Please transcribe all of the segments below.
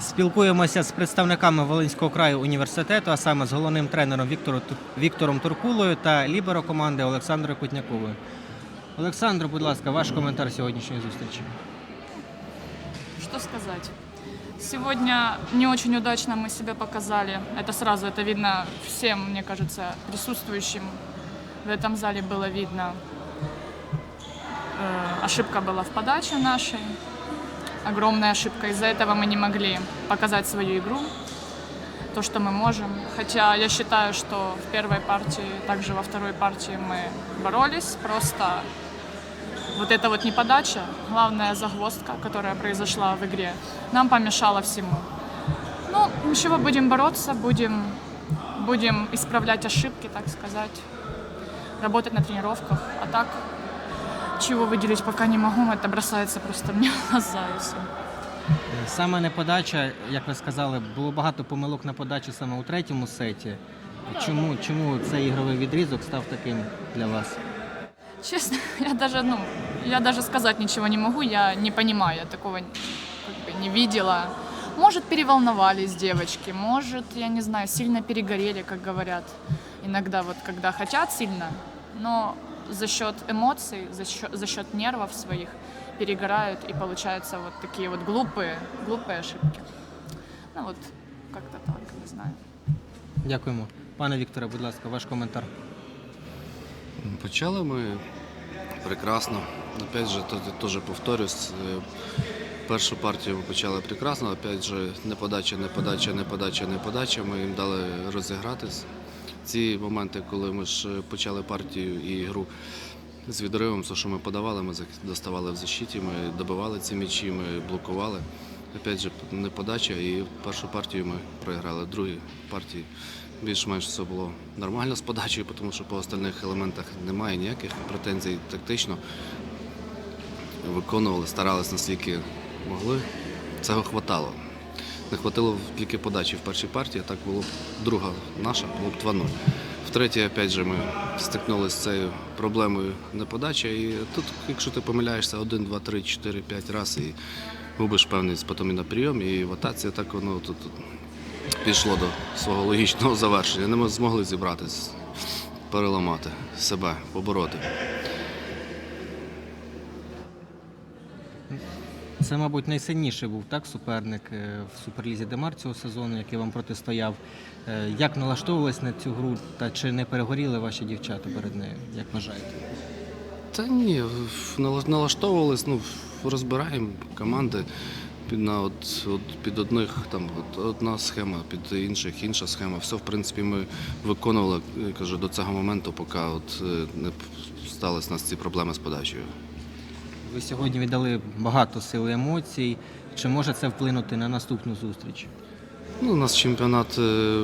Спілкуємося з представниками Волинського краю університету, а саме з головним тренером Віктором, Віктором Туркулою та ліберо команди Олександрою Кутняковою. Олександр, будь ласка, ваш коментар сьогоднішньої зустрічі. Что сказать? Сегодня не очень удачно мы себя показали. Это сразу, это видно всем, мне кажется, присутствующим в этом зале было видно. Э, ошибка была в подаче нашей. Огромная ошибка. Из-за этого мы не могли показать свою игру, то, что мы можем. Хотя я считаю, что в первой партии, также во второй партии мы боролись. Просто вот эта вот неподача, главная загвоздка, которая произошла в игре, нам помешала всему. Ну, ничего, будем бороться, будем, будем исправлять ошибки, так сказать, работать на тренировках. А так, чего выделить пока не могу, это бросается просто мне в глаза и все. Саме не подача, як ви сказали, було багато помилок на подачі саме у третьому сеті. Чому, чому цей ігровий відрізок став таким для вас? Честно, я даже, ну, я даже сказать ничего не могу, я не понимаю, я такого как бы не видела. Может, переволновались девочки, может, я не знаю, сильно перегорели, как говорят иногда, вот когда хотят сильно, но за счет эмоций, за счет, за счет нервов своих перегорают и получаются вот такие вот глупые, глупые ошибки. Ну вот, как-то так, не знаю. Дякуємо. Пане Вікторе, будь ласка, ваш коментар. Почали ми прекрасно. Опять же, то- теж повторюсь, е, першу партію ми почали прекрасно, опять же, не подача, не подача, не подача, не подача. Ми їм дали розігратись. Ці моменти, коли ми ж почали партію і гру з відривом, все, що ми подавали, ми доставали в защиті, ми добивали ці м'ячі, ми блокували. Опять же, не подача, і першу партію ми програли. Другій партії більш-менш все було нормально з подачею, тому що по остальних елементах немає ніяких претензій тактично. Виконували, старалися наскільки могли. Цього хватало. Не хватило тільки подачі в першій партії, так було б друга наша, було б 2-0. В третій, опять же, ми стикнулися з цією проблемою неподачі. І тут, якщо ти помиляєшся 1, 2, 3, 4, 5 разів і губиш певність потім і на прийом, і в так воно тут, тут пішло до свого логічного завершення. Не ми змогли зібратись, переламати себе, побороти. Це, мабуть, найсильніший був так суперник е, в Суперлізі Демар цього сезону, який вам протистояв. Е, Як налаштовувались на цю гру та чи не перегоріли ваші дівчата перед нею? Як вважаєте? Та ні, налаштовувались, ну, розбираємо команди під, на, от, от, під одних там от, одна схема, під інших інша схема. Все, в принципі, ми виконували кажу, до цього моменту, поки от, е, не сталися нас ці проблеми з подачею. Ви сьогодні віддали багато сил і емоцій. Чи може це вплинути на наступну зустріч? Ну, у нас чемпіонат. е,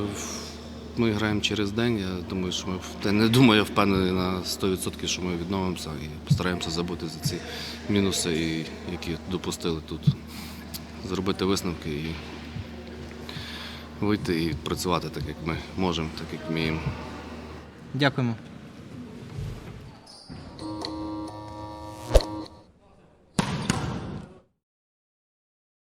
Ми граємо через день. Я думаю, що ми та не думаю, я впевнений на 100%, що ми відновимося і постараємося забути за ці мінуси, які допустили тут. Зробити висновки і вийти і працювати так, як ми можемо, так як вміємо. Дякуємо.